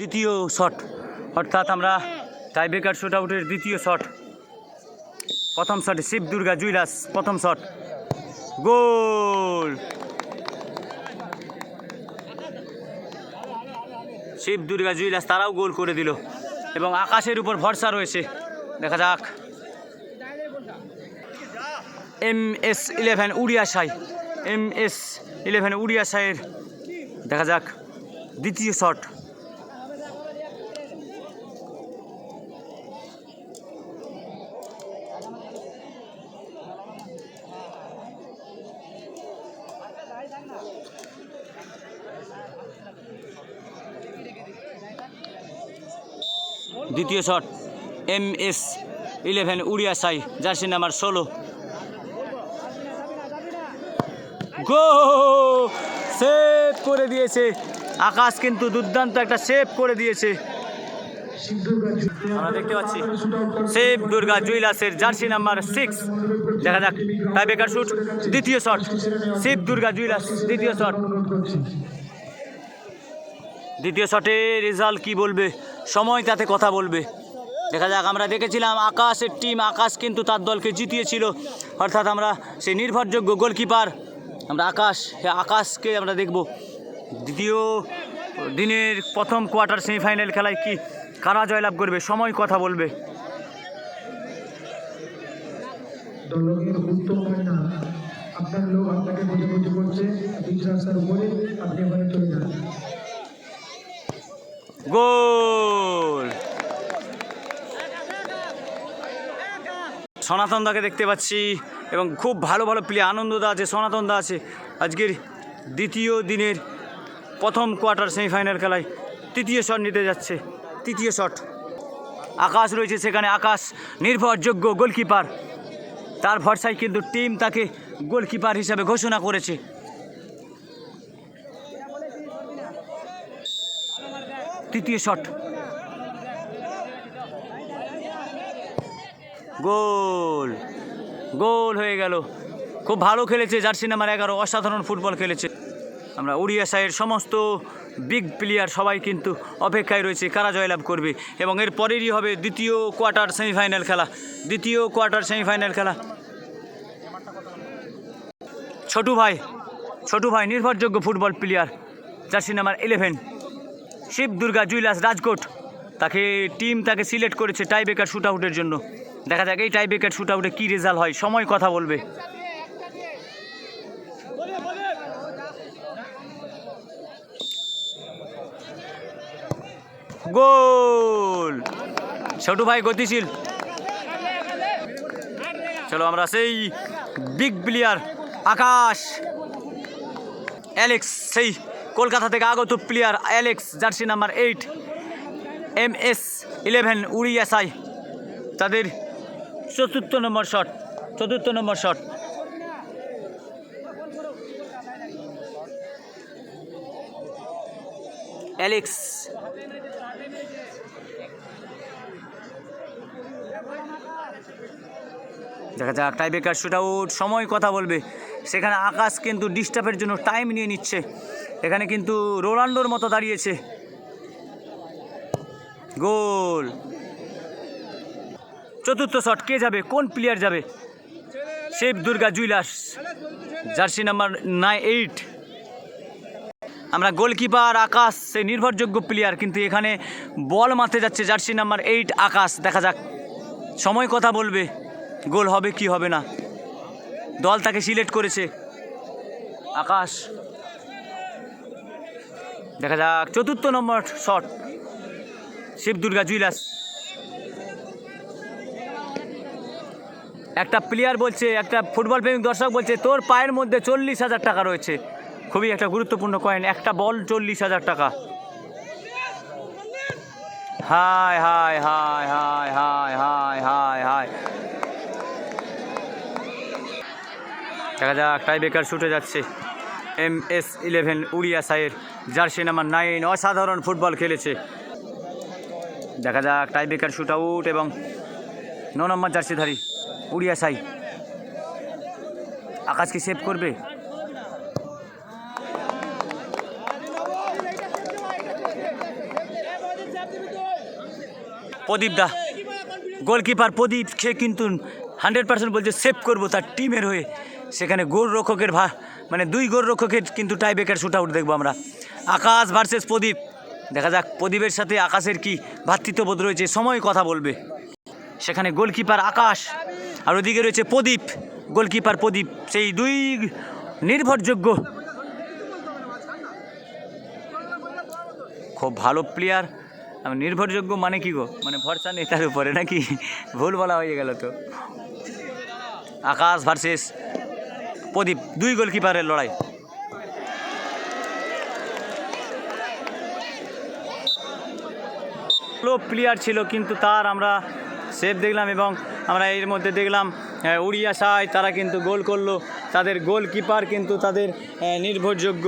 দ্বিতীয় শট অর্থাৎ আমরা টাইব্রেকার শুট আউটের দ্বিতীয় শট প্রথম শটে শিব দুর্গা জুইলাস, প্রথম শট গোল! শিব দুর্গা জুইলাস তারাও গোল করে দিল এবং আকাশের উপর ভরসা রয়েছে। দেখা যাক। M S eleven Uriya Sai M S eleven Uriya সাইয়ের দেখা যাক, দ্বিতীয় শট দ্বিতীয় shot, M S eleven Uriya Sai, jersey number ষোলো। গো সেভ করে দিয়েছে। আকাশ কিন্তু দুর্দান্ত একটা সেভ করে দিয়েছে। আমরা দেখতে পাচ্ছি, সেভ দুর্গা জুইলাসের জার্সি নাম্বার সিক্স। দেখা যাক টাইবেকার শুট দ্বিতীয় শট। শিব দুর্গা জুইলাস দ্বিতীয় শট। দ্বিতীয় শটের রেজাল্ট কি বলবে? সময় তাতে কথা বলবে। দেখা যাক আমরা দেখেছিলাম আকাশের টিম আকাশ কিন্তু তার দলকে জিতিয়েছিল। অর্থাৎ আমরা সেই নির্ভরযোগ্য গোলকিপার আমরা আকাশ সে আকাশকে আমরা দেখব। দ্বিতীয় দিনের প্রথম কোয়ার্টার সেমিফাইনাল খেলায় কি কারা জয়লাভ করবে? সময় কথা বলবে। দলকের উত্তম না আপনার লোক আপনাকে বুঝে বুঝে করছে পিচ রাস্তার উপরে আপনি ওখানে চলে যান। গোল! সনাতন দাকে দেখতে পাচ্ছি এবং খুব ভালো ভালো প্লেয়ার আনন্দদা আছে, সনাতন দা আছে। আজকের দ্বিতীয় দিনের প্রথম কোয়ার্টার সেমিফাইনাল খেলায় তৃতীয় শট নিতে যাচ্ছে, তৃতীয় শট আকাশ রয়েছে সেখানে, আকাশ নির্ভরযোগ্য গোলকিপার তার ভরসায় কিন্তু টিম তাকে গোলকিপার হিসাবে ঘোষণা করেছে। তৃতীয় শট গোল। গোল হয়ে গেল। খুব ভালো খেলেছে জার্সি নাম্বার এগারো, অসাধারণ ফুটবল খেলেছে। আমরা উড়িয়া সাইয়ের সমস্ত বিগ প্লেয়ার সবাই কিন্তু অপেক্ষায় রয়েছে, কারা জয়লাভ করবে? এবং এর পরেরই হবে দ্বিতীয় কোয়ার্টার সেমিফাইনাল খেলা। দ্বিতীয় কোয়ার্টার সেমিফাইনাল খেলা। ছোটু ভাই ছোটু ভাই, নির্ভরযোগ্য football player jersey number eleven Shiv Durga জুইলাস, Rajkot. তাকে টিম তাকে সিলেক্ট করেছে টাই ব্রেকার শুট আউটের জন্য। দেখা যাক এই টাইব্রেকার শুট আউটে কী রেজাল্ট হয়। সময় কথা বলবে। গোল! ছোটু ভাই গতিশীল। চলো আমরা সেই বিগ প্লেয়ার আকাশ। অ্যালেক্স সেই কলকাতা থেকে আগত player Alex jersey number eight M S eleven Uriya Sai তাদের চতুর্থ নম্বর শট, চতুর্থ নম্বর শট। অ্যালেক্স দেখা যাক টাইব্রেকার শুট আউট সময় কথা বলবে। সেখানে আকাশ কিন্তু ডিস্টার্বের জন্য টাইম নিয়ে নিচ্ছে। এখানে কিন্তু রোনাল্ডোর মতো দাঁড়িয়েছে। গোল। চতুর্থ শট কে যাবে? কোন প্লেয়ার যাবে? Shiv Durga জুইলাস jersey number nine eight আমরা গোলকিপার আকাশ সেই নির্ভরযোগ্য প্লেয়ার কিন্তু এখানে বল মারতে যাচ্ছে জার্সি নাম্বার এইট আকাশ। দেখা যাক, সময় কথা বলবে, গোল হবে কি হবে না। দল তাকে সিলেক্ট করেছে, আকাশ। দেখা যাক, চতুর্থ নম্বর শট শিব দুর্গা জুইলাস একটা প্লেয়ার বলছে, একটা ফুটবল প্রেমিক দর্শক বলছে, তোর পায়ের মধ্যে চল্লিশ হাজার টাকা রয়েছে। খুবই একটা গুরুত্বপূর্ণ কয়েন একটা বল চল্লিশ হাজার টাকা। হায় হায় হায় হায় হায় হায় হায় হায়। দেখা যাক টাই বেকার ছুটে যাচ্ছে। এম এস ইলেভেন উড়িয়া সাইয়ের জার্সি নাম্বার নাইন অসাধারণ ফুটবল খেলেছে। দেখা যাক টাই বেকার শুট আউট এবং ন নম্বর জার্সিধারী, উড়িয়া সাই। আকাশকে সেভ করবে? প্রদীপ দা গোলকিপার প্রদীপ, সে কিন্তু হান্ড্রেড পার্সেন্ট বলছে সেভ করব তার টিমের হয়ে। সেখানে গোল রক্ষকের ভা মানে দুই গোল রক্ষকের কিন্তু টাই ব্রেকার শুট আউট দেখব আমরা। আকাশ ভার্সেস প্রদীপ। দেখা যাক প্রদীপের সাথে আকাশের কি ভ্রাতৃত্ববোধ রয়েছে। সময় কথা বলবে। সেখানে গোলকিপার আকাশ, আর ওদিকে রয়েছে প্রদীপ। গোলকিপার প্রদীপ, সেই দুই নির্ভরযোগ্য। খুব ভালো প্লেয়ার নির্ভরযোগ্য মানে কি গো? মানে ভরসা নেই তার উপরে নাকি? ভুল বলা হয়ে গেল তো। আকাশ ভার্সেস প্রদীপ, দুই গোলকিপারের লড়াই। ভালো প্লেয়ার ছিল, কিন্তু তার আমরা সেভ দেখলাম এবং আমরা এর মধ্যে দেখলাম উড়িয়া সাই, তারা কিন্তু গোল করল। তাদের গোলকিপার কিন্তু তাদের নির্ভরযোগ্য